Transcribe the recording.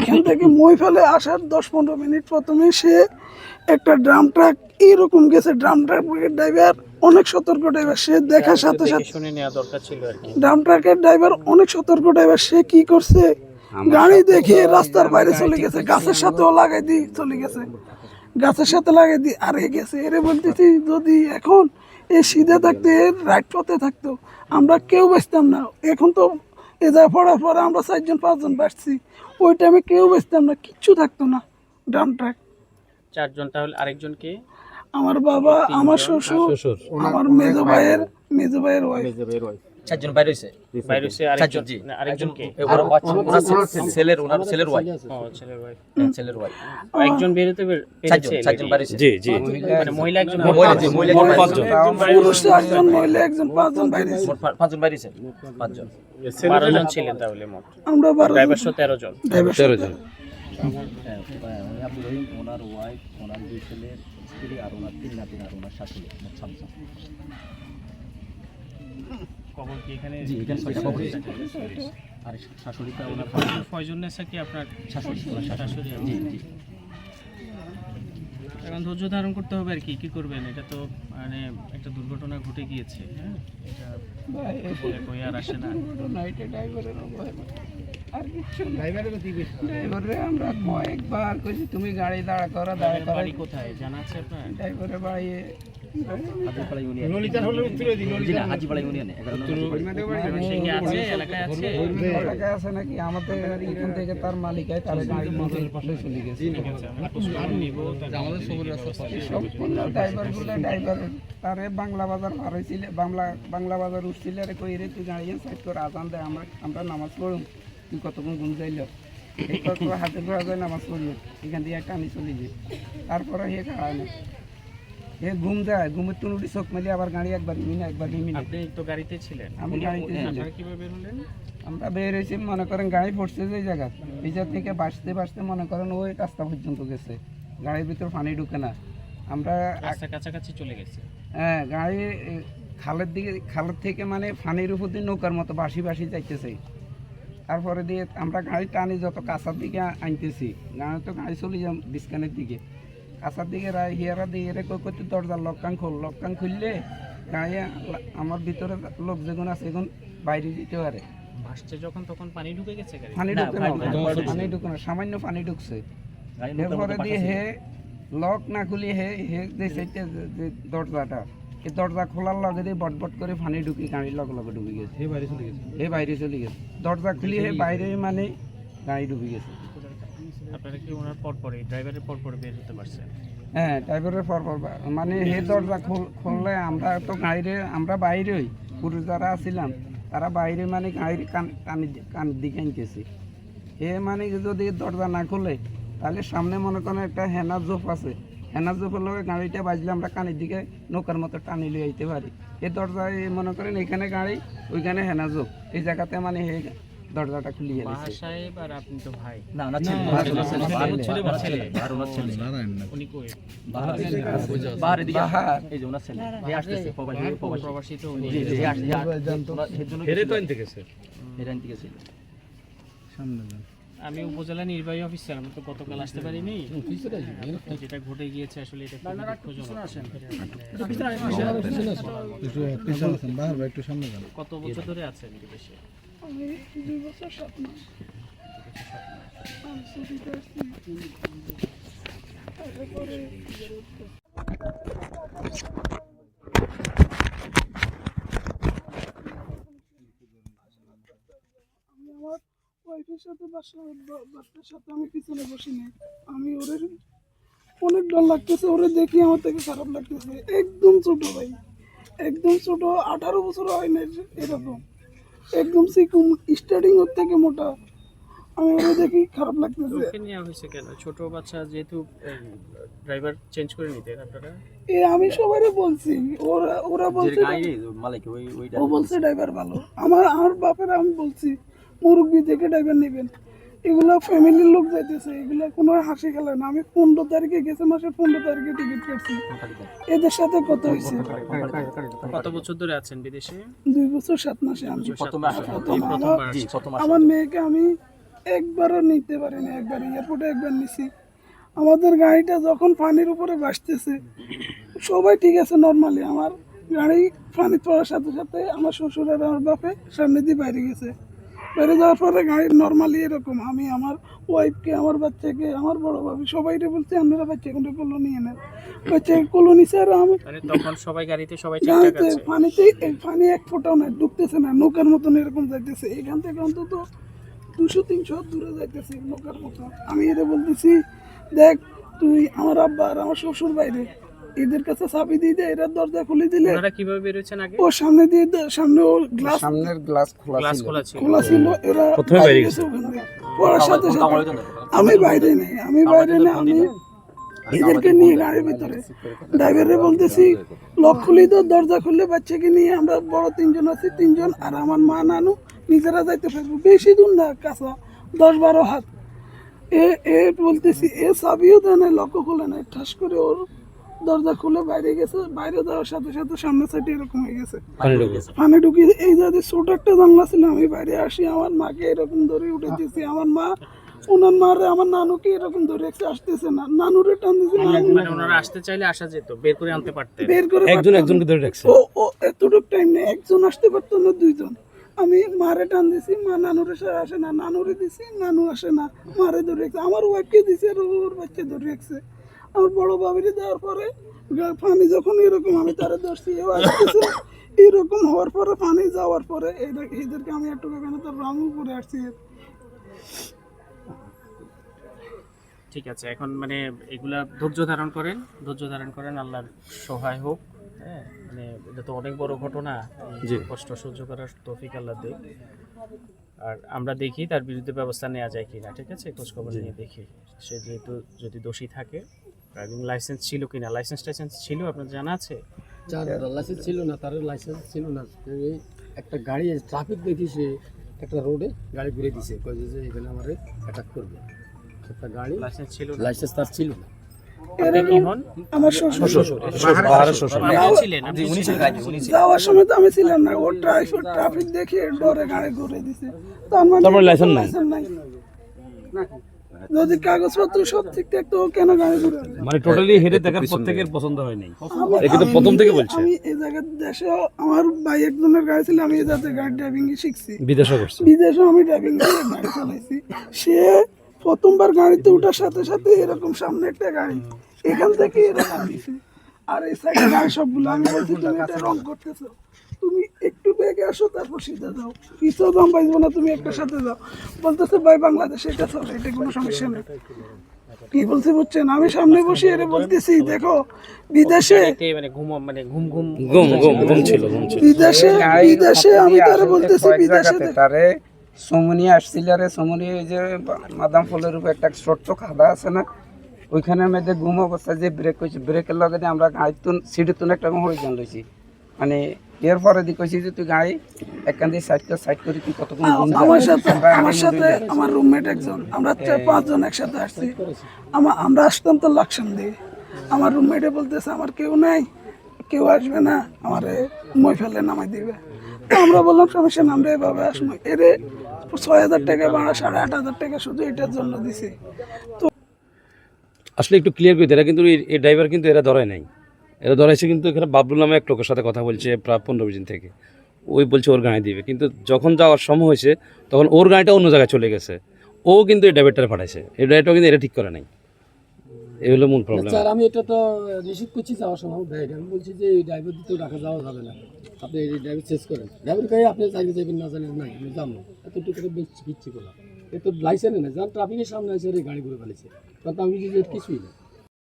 ওইখান থেকে মই ফেলে আসার দশ পনেরো মিনিট প্রথমে সে একটা ড্রাম ট্রাক এইরকম গেছে ড্রাম ট্রাকের ড্রাইভার অনেক সতর্ক ড্রাইভার সে দেখার সাথে সাথে শুনে নেওয়া দরকার ছিল আর কি। ড্রাম ট্রাকের ড্রাইভার অনেক সতর্ক ড্রাইভার সে কি করছে? গাড়ি দেখে রাস্তার বাইরে চলে গেছে গাছের সাথেও লাগাই দিয়ে চলে গেছে। গাছের সাথে লাগাই দিয়ে আরে গেছে এরে বলতেছি যদি এখন এই সিধে থাকতে রাইট পথে থাকতো আমরা কেউ বেচতাম না। এখন তো এ যা পড়ার পরে আমরা চারজন পাঁচজন বাঁচছি। ওই টাইমে কেউ বেচতাম না কিচ্ছু থাকতো না ড্রাম ট্র্যাক চারজন তাহলে আরেকজন কে? আমার বাবা আমার শ্বশুর আমার মেজো ভাইয়ের মেজো ভাইয়ের ওয়াইফ চারজন বাইরে হয়েছে বাইরে সে আরেকজন জি। আরেকজন কে? ওনার ওনার ছেলের ওনার ছেলের ওয়াই ছেলের ওয়াই একজন বেরোতে পেরে- চারজন পেরেছে চারজন বাইরে হয়েছে জি জি। মানে মহিলা একজন মহিলা জি, মহিলা একজন পাঁচজন। পুরুষ একজন মহিলা একজন পাঁচজন বাইরে পা- পাঁচজন বাইরে হয়েছে পাঁচজন। বারো জন ছিলেন তাহলে মোট। আমরা বারো ড্রাইভার সহ তেরো জন। ড্রাইভার তেরো জন। ওনার ওয়াইফ ওনার দুই ছেলের স্ত্রী আর ওনার তিন নাতিন আর ওনার শাশুড়ি মোট সাতজন। কবর কি এখানে জি এখানে ছয়টা কবর। আর শাশুড়িটা ওনার ফয়জুন নেসা কি আপনার? শাশুড়ি শাশুড়ি জি জি। এখন ধৈর্য ধারণ করতে হবে আর কি কি করবেন? এটা তো মানে একটা দুর্ঘটনা ঘটে গিয়েছে হ্যাঁ? এটা বলে কই আর আসে না। আর কিচ্ছু ড্রাইভারে আমরা কয়েকবার কইছি তুমি গাড়ি দাঁড়া করো দাঁড়া করো। বাড়ি কোথায়? জানা আছে আপনার? ড্রাইভারের বাড়ি তার তার চলে গেছে। ড্রাইভারগুলো ড্রাইভার তারে বাংলা বাজার পার হয়েছিল বাংলা বাংলা বাজার উঠছিল রে কই রে তুই গাড়ি সাইড করে আজান দেয় আমরা আমরা নামাজ পড়ুম। তুই কতক্ষণ ঘুম যাইল হাতে ধরা যায় নামাজ পড়ল এখান থেকে একটা আমি চলে যাই তারপরে হে হে ঘুম যায় ঘুমের তো উঠি চোখ মেলে আবার গাড়ি একবার মিনে একবার মিনে আপনি তো গাড়িতে ছিলেন। আমি গাড়িতে ছিলাম। কীভাবে হলেন আমরা বের হয়েছি মনে করেন গাড়ি পড়ছে যে জায়গা এই থেকে বাঁচতে বাঁচতে মনে করেন ওই রাস্তা পর্যন্ত গেছে। গাড়ির ভিতর পানি ঢুকে না। আমরা কাছাকাছি চলে গেছে। হ্যাঁ গাড়ি খালের দিকে খালের থেকে মানে পানির উপর দিয়ে নৌকার মতো বাসি বাসি যাইতেছে। তারপরে দিয়ে আমরা গাড়ি টানি যত কাঁচার দিকে আনতেছি গাড়ি তো গাড়ি চলে যাম ডিসকানের দিকে। কাঁচার দিকে হিয়ারা দিয়ে কই করতে দরজার লক্কান খোল লক্কান খুললে আ- আমার ভিতরে লোক যেগুলো আছে এখন বাইরে দিতে পারে। ভাসছে যখন তখন পানি ঢুকে গেছে পানি ঢুকে না পানি ঢুকে না। সামান্য পানি ঢুকছে। এরপরে দিয়ে হে লক না খুলি হে হে যে দরজাটা এই দরজা খোলার লগে দিয়ে বটবট করে পানি ঢুকি গাড়ির লগে লগে ঢুকে গেছে। হে বাইরে চলে গেছে। হে বাইরে চলে গেছে। দরজা খুলি হে বাইরে মানে গাড়ি ঢুকে গেছে। হ্যাঁ ড্রাইভারের মানে হে দরজা খুললে আমরা তো আমরা পুরুষ যারা আছিলাম, তারা বাইরে মানে গাড়ির কান কান দিকে হে মানে যদি দরজা না খুলে, তাহলে সামনে মনে করেন একটা হেনা জোপ আছে। হেনা জোপের লগে গাড়িটা বাজলে আমরা কানের দিকে নৌকার মতো টানি লিয়ে আইতে পারি। এই দরজায় মনে করেন এখানে গাড়ি, ওইখানে হেনা জোপ এই জায়গাতে মানে হে দরজাটা খুলিয়ে দিচ্ছে সাহেব আর আপনি তো ভাই। না ছেলে না, ছেলে, ছেলে, ছেলে, ওনার ছেলে। ওনার ছেলে। উনি কই? বাহার এদিকে এই যে ওনার ছেলে। হে আসতেছে প্রবাসী প্রবাসী। প্রবাসী তো উনি। জি জি আসছে ওনার এর জন্য হেরে তো আনতে গেছে হেরান থেকে ছিল? আমি উপজেলা নির্বাহী অফিসার আমি তো গতকাল আসতে পারিনি। যেটা ঘটে গিয়েছে আসলে এটা কত বছর ধরে আছেন বিদেশে? আমি দুই বছর আমি আমার সাথে বাসা বাচ্চার সাথে আমি আমি ওরে অনেক ডর লাগতেছে ওরে দেখি, আমার থেকে খারাপ লাগতেছে। একদম ছোট ভাই। একদম ছোট, আঠারো বছর হয় না এরকম। একদম সিকুম স্টার্টিং ওর থেকে মোটা। আমি ওরে দেখি খারাপ লাগতেছে। ওকে নেওয়া হয়েছে কেন? ছোট বাচ্চা যেহেতু ড্রাইভার চেঞ্জ করে নিতে আপনারা? এ আমি সবাই বলছি। ওরা ওরা বলছে মালিক ওই ওইটা ও বলছে ড্রাইভার ভালো। আমার আমার বাপের আমি বলছি মুরব্বী দেখে ড্রাইভার নেবেন। এগুলো ফ্যামিলির লোক যাইতেছে এগুলো কোনো হাসি খেলা না। আমি পনেরো তারিখে গেছে মাসের পনেরো তারিখে টিকিট কাটছি। এদের সাথে কত হয়েছে। কত বছর ধরে আছেন বিদেশে? দুই বছর সাত মাসে আমি। আমার মেয়েকে আমি একবারও নিতে পারিনি একবার এয়ারপোর্টে একবার নিছি। আমাদের গাড়িটা যখন পানির উপরে ভাসতেছে সবাই ঠিক আছে নর্মালি আমার গাড়ি পানি পড়ার সাথে সাথে আমার শ্বশুর আর আমার বাপে সামনে দিয়ে বাইরে গেছে। বাইরে যাওয়ার পরে গাড়ি নর্মালি এরকম। আমি আমার ওয়াইফকে আমার বাচ্চাকে আমার বড় ভাবি সবাইকে বলছি আপনারা বাচ্চা কোনটা কোলো নিয়ে নেন বাচ্চাকে কোলো নিছে আর আমি মানে তখন সবাই গাড়িতে সবাই গাড়িতে পানিতে পানি এক ফোঁটাও নাই ডুবতেছে না নৌকার মতন এরকম যাইতেছে। এখান থেকে অন্তত দুশো তিনশো দূরে যাইতেছে নৌকার মতন। আমি এটা বলতেছি দেখ তুই আমার আব্বা আর আমার শ্বশুর বাইরে এদের কাছে চাবি দিয়ে দে এরা দরজা খুলে দিলে ওনারা কীভাবে বেরোচ্ছেন আগে? ও সামনে দিয়ে সামনে ওর গ্লাস সামনের গ্লাস খোলা গ্লাস ছিল। খোলা ছিল। খোলা ছিল এরা বাইরে গেছে। ওখান পড়ার সাথে সাথে আমি বাইরে নেই আমি বাইরে নেই আমি এদেরকে নিয়ে গাড়ির ভিতরে। ড্রাইভারে বলতেছি লক খুলি তো দরজা খুললে বাচ্চাকে নিয়ে আমরা বড় তিনজন আছি তিনজন আর আমার মা নানু নিজেরা যাইতে পারব। বেশি দূর না কাঁচা দশ বারো হাত। এ এ বলতেছি এ চাবিও দেয় না লক্ষ্য খুলে নাই। ঠাস করে ওর দরজা খুলে বাইরে গেছে বাইরে যাওয়ার সাথে সাথে সামনে সাইডে এরকম হয়ে গেছে। পানি ঢুকিয়ে এই যাদের ছোট একটা জানলা ছিল আমি বাইরে আসি আমার মাকে এরকম ধরে উঠেছি আমার মা ওনার মারে আমার নানুকে এরকম ধরে রেখে আসতেছে না। নানুরে টান দিয়েছে নানু মানে ওনারা আসতে চাইলে আসা যেত বের করে আনতে পারতেন। বের করে একজন একজনকে ধরে রাখছে। ও ও এতটুকু টাইম নেই একজন আসতে পারতো না দুইজন। আমি মারে টান দিছি মা নানুরে সে আসে না নানুরে দিছি নানু আসে না মারে ধরে রেখেছে। আমার ওয়াইফকে দিছে আর ওর বাচ্চা ধরে রেখেছে। আমার বড় বাবিরে দেওয়ার পরে পানি যখন এরকম আমি তারে ধরছি এরকম হওয়ার পরে পানি যাওয়ার পরে এদের- এদেরকে আমি একটু এখানে তো রঙ করে আসছি। ঠিক আছে এখন মানে এগুলা ধৈর্য ধারণ করেন ধৈর্য ধারণ করেন আল্লাহর সহায় হোক হ্যাঁ? মানে এটা তো অনেক বড় ঘটনা কষ্ট সহ্য করার তৌফিক আল্লাহ দেব আর আমরা দেখি তার বিরুদ্ধে ব্যবস্থা নেওয়া যায় কিনা ঠিক আছে? খোঁজখবর নিয়ে দেখি। সে যেহেতু যদি দোষী থাকে ড্রাইভিং লাইসেন্স ছিল কিনা? লাইসেন্স টাইসেন্স ছিল আপনার জানা আছে? যার লাইসেন্স ছিল না তার লাইসেন্স ছিল না। একটা গাড়ি ট্রাফিক দেখি সে একটা রোডে গাড়ি ঘুরে দিছে কয়ে যে এখানে আমারে অ্যাটাক করবে। একটা গাড়ি লাইসেন্স ছিল না। লাইসেন্স তার ছিল না। কি হন? আমার যাওয়ার সময় তো আমি ছিলাম না ও ট্রাফিক ট্রাফিক দেখে ডরে গাড়ি ঘুরে দিছে। তার মানে লাইসেন্স নাই? যদি কাগজপত্র সব ঠিক থাকতো ও কেন গাড়ি ঘুরে মানে টোটালি হেডে দেখার প্রত্যেকের পছন্দ হয় নাই কিন্তু প্রথম থেকে বলছে। আমি এই জায়গার দেশে আমার ভাই একজনের গাড়ি ছিল আমি এই গাড়ি ড্রাইভিং শিখছি। বিদেশও করছে। বিদেশে আমি ড্রাইভিং করে গাড়ি চালাইছি। সে প্রথমবার গাড়িতে ওঠার সাথে সাথে এরকম সামনে একটা গাড়ি এখান থেকে এরকম আর এই সাইডে গাড়ি সবগুলো আমি বলছি তুমি এটা রং করতেছো। তুমি একটু আসো তারপর যাও দাম পাইবো না তুমি একটা সাথে যাও। বলতেছে ভাই বাংলাদেশ এটা চলে এটা কোনো সমস্যা নেই। কি বলছে বুঝছেন? আমি সামনে বসে এর বলতেছি দেখো বিদেশে মানে ঘুম মানে ঘুম ঘুম ঘুম ঘুম ঘুম ছিল বিদেশে বিদেশে আমি তারা বলতেছি বিদেশে তারে সমনি আসছিল রে সমনি ওই যে মাদাম ফুলের উপর একটা ছোট্ট খাদা আছে না ওইখানের মধ্যে ঘুম অবস্থা যে ব্রেক হয়েছে ব্রেকের লগে আমরা গাড়ি তুন সিঁড়ি তুন একটা হরিজন লইছি মানে এর পরে দি কইছি যে তুই গাড়ি একখান দিয়ে সাইড করে সাইড করে তুই কতক্ষণ আমার সাথে আমার সাথে আমার রুমমেট একজন। আমরা চার পাঁচজন একসাথে আসছি। আমার আমরা আসতাম তো লাকসাম দিয়ে আমার রুমমেটে বলতেছে আমার কেউ নাই কেউ আসবে না আমারে মই ফেলে নামাই দিবে। তো আমরা বললাম সমস্যা না আমরা এভাবে আসব। এরে ছয় হাজার টাকা ভাড়া সাড়ে আট হাজার টাকা শুধু এটার জন্য দিছি। আসলে একটু ক্লিয়ার করে দিই, কিন্তু এই- এই ড্রাইভার কিন্তু এরা ধরায় নাই। এরা ধরাইছে কিন্তু এখানে বাবলুল নামে এক লোকের সাথে কথা বলছে প্রায় পনেরো দিন থেকে। ওই বলছে ওর গাড়ি দিবে। কিন্তু যখন যাওয়ার সময় হয়েছে, তখন ওর গাড়িটা অন্য জায়গায় চলে গেছে। ও কিন্তু এই ড্রাইভারটা পাঠাইছে। এই ড্রাইভারটা কিন্তু এটা ঠিক করে নাই। এই হলো মূল প্রবলেম স্যার আমি এটা তো নিশ্চিত করছি যাওয়ার সময়। গাইড আমি বলছি যে এই ড্রাইভার দিতেও রাখা যাওয়া যাবে না। আপনি এই ড্রাইভার চেঞ্জ করেন। ড্রাইভার গাড়ি আপনি চাইলে যাবেন না জানেন? নাই, আমি যাব এতটুকু করে বেশি কিচ্ছি করলাম এ লাইসেন্স না যান ট্রাফিকের সামনে আছে এই গাড়ি ঘুরে ফেলেছে তখন আমি কিছু কিছুই না